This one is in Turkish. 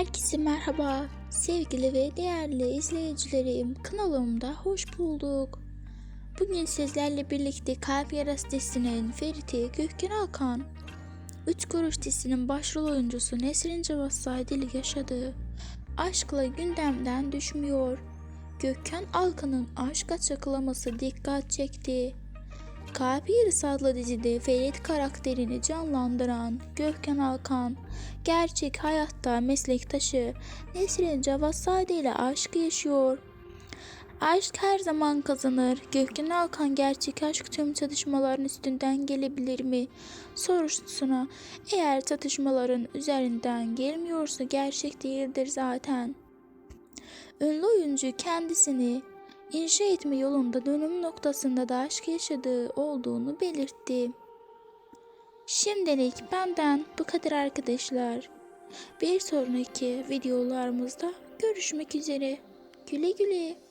Herkese merhaba sevgili ve değerli izleyicilerim kanalımda hoş bulduk. Bugün sizlerle birlikte Kalp Yarası dizisinin Ferit'i Gökhan Alkan, Üç Kuruş dizisinin başrol oyuncusu Nesrin Cavassay ile yaşadığı aşkla gündemden düşmüyor. Gökhan Alkan'ın aşk açıklaması dikkat çekti. Kalp Yarısı adlı dizide Ferit karakterini canlandıran Gökhan Alkan, gerçek hayatta meslektaşı Nesrin Cavassade ile aşk yaşıyor. Aşk her zaman kazanır. Gökhan Alkan gerçek aşk tüm çatışmaların üstünden gelebilir mi? Sorusuna eğer çatışmaların üzerinden gelmiyorsa gerçek değildir zaten. Ünlü oyuncu kendisini inşa etme yolunda dönüm noktasında da aşk yaşadığı olduğunu belirtti. Şimdilik benden bu kadar arkadaşlar. Bir sonraki videolarımızda görüşmek üzere. Güle güle.